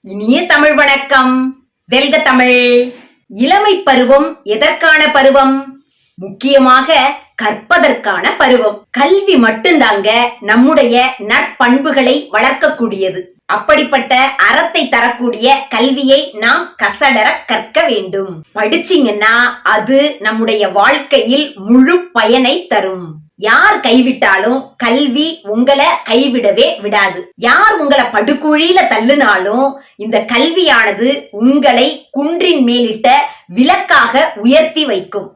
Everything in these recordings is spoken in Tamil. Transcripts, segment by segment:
இனிய தமிழ் வணக்கம். வெல்க தமிழ். இளமை பருவம் எதற்கான பருவம்? முக்கியமாக கற்பதற்கான பருவம். கல்வி மட்டும்தாங்க நம்முடைய நற்பண்புகளை வளர்க்கக்கூடியது. அப்படிப்பட்ட அறத்தை தரக்கூடிய கல்வியை நாம் கசடர கற்க வேண்டும். படிச்சீங்கன்னா அது நம்முடைய வாழ்க்கையில் முழு பயனை தரும். யார் கைவிட்டாலும் கல்வி உங்களை கைவிடவே விடாது. யார் உங்களை படுகுழியில தள்ளுனாலும் இந்த கல்வியானது உங்களை குன்றின் மேலிட்ட விளக்காக உயர்த்தி வைக்கும்.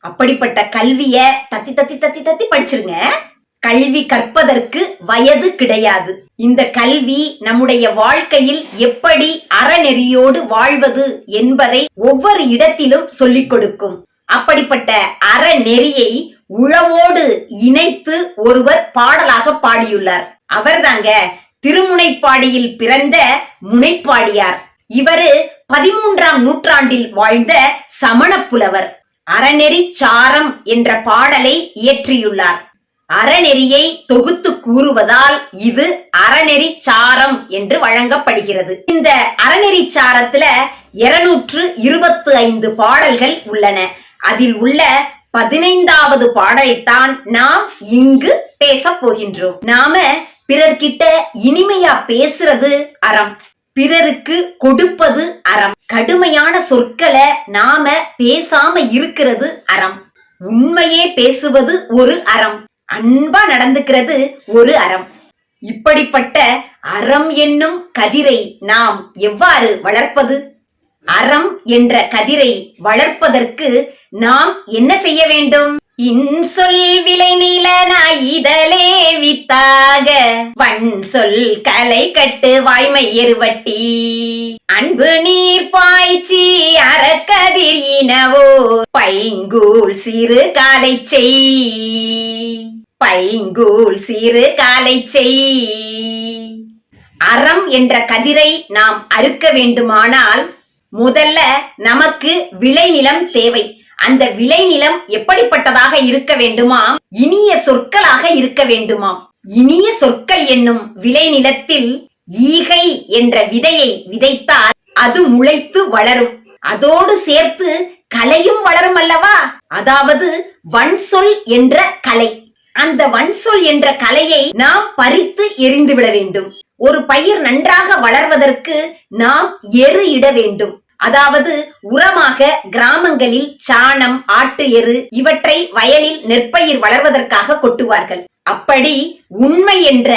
அப்படிப்பட்ட கல்விய தத்தி தத்தி தத்தி தத்தி படிச்சிருங்க. கல்வி கற்பதற்கு வயது கிடையாது. இந்த கல்வி நம்முடைய வாழ்க்கையில் எப்படி அறநெறியோடு வாழ்வது என்பதை ஒவ்வொரு இடத்திலும் சொல்லிக் கொடுக்கும். அப்படிப்பட்ட அறநெறியை உழவோடு இணைத்து ஒருவர் பாடலாக பாடியுள்ளார். அவர்தாங்க திருமுனைப்பாடியில் பிறந்த முனைப்பாடியார். இவரு பதிமூன்றாம் நூற்றாண்டில் வாழ்ந்த சமண புலவர் அறநெறி சாரம் என்ற பாடலை இயற்றியுள்ளார். அறநெறியை தொகுத்து கூறுவதால் இது அறநெறி சாரம் என்று வழங்கப்படுகிறது. இந்த அறநெறி சாரத்துல இருநூற்று இருபத்து ஐந்து பாடல்கள் உள்ளன. அதில் உள்ள பதினைந்தாவது பாடலைத்தான் நாம் இங்கு பேச போகின்றோம். நாம பிறர்கிட்ட இனிமையா பேசுறது அறம். பிறருக்கு கொடுப்பது அறம். கடுமையான சொற்களை நாம பேசாம இருக்கிறது அறம். உண்மையே பேசுவது ஒரு அறம். அன்பா நடந்துக்கிறது ஒரு அறம். இப்படிப்பட்ட அறம் என்னும் கதிரை நாம் எவ்வாறு வளர்ப்பது? அறம் என்ற கதிரை வளர்ப்பதற்கு நாம் என்ன செய்ய வேண்டும்? இன்சொல் விலை நில இதழே வித்தாக. வன் சொல் கலை கட்டு வாய்மை எருவட்டி. அன்பு நீர் பாய்ச்சி அறக்கதிர் இனவோ. பைங்கூழ் சிறு காலை செய். பைங்கூல் சிறு காலை செய். அறம் என்ற கதிரை நாம் அறுக்க வேண்டுமானால் முதல்ல நமக்கு விளைநிலம் தேவை. அந்த விளைநிலம் எப்படிப்பட்டதாக இருக்க வேண்டுமாம்? இனிய சொற்களாக இருக்க வேண்டுமாம். இனிய சொற்கள் என்னும் விளைநிலத்தில் ஈகை என்ற விதையை விதைத்தால் அது முளைத்து வளரும். அதோடு சேர்த்து கலையும் வளரும் அல்லவா? அதாவது வன் சொல் என்ற கலை. அந்த வன்சொல் என்ற கலையை நாம் பறித்து எரிந்துவிட வேண்டும். ஒரு பயிர் நன்றாக வளர்வதற்கு நாம் எரு இட வேண்டும். அதாவது உரமாக கிராமங்களில் சாணம் ஆட்டு எரு இவற்றை வயலில் நெற்பயிர் வளர்வதற்காக கொட்டுவார்கள். அப்படி உண்மை என்ற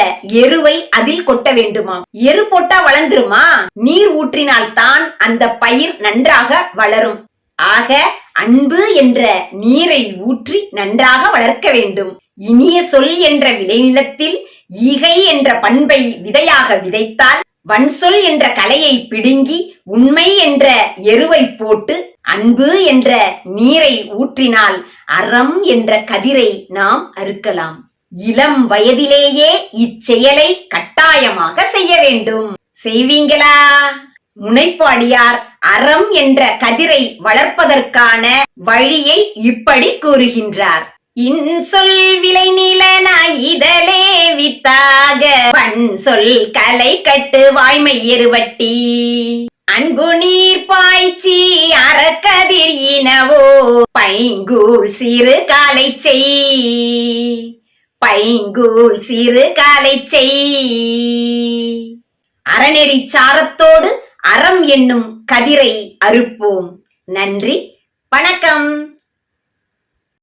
எருவை அதில் கொட்ட வேண்டுமாம். எரு போட்டா வளர்ந்துருமா? நீர் ஊற்றினால் தான் அந்த பயிர் நன்றாக வளரும். ஆக அன்பு என்ற நீரை ஊற்றி நன்றாக வளர்க்க வேண்டும். இனிய சொல் என்ற விளைநிலத்தில் ஈகை என்ற பண்பை விதையாக விதைத்தால் வன்சொல் என்ற கலையை பிடுங்கி உண்மை என்ற எருவை போட்டு அன்பு என்ற நீரை ஊற்றினால் அறம் என்ற கதிரை நாம் அறுக்கலாம். இளம் வயதிலேயே இச்செயலை கட்டாயமாக செய்ய வேண்டும். செய்வீங்களா? முனைப்பாடியார் அறம் என்ற கதிரை வளர்ப்பதற்கான வழியை இப்படி கூறுகின்றார். இன்சொல் விலை நில இதழே வித்தாக. பண் சொல் கலை கட்டு வாய்மை எருவட்டி. அன்பு நீர் பாய்ச்சி அறக்கதிர் இனவோ. பைங்கூழ் சிறு காலை செய். பைங்கூழ் சிறு காலை செய். அறநெறி சாரத்தோடு அறம் என்னும் கதிரை அறுப்போம். நன்றி. வணக்கம்.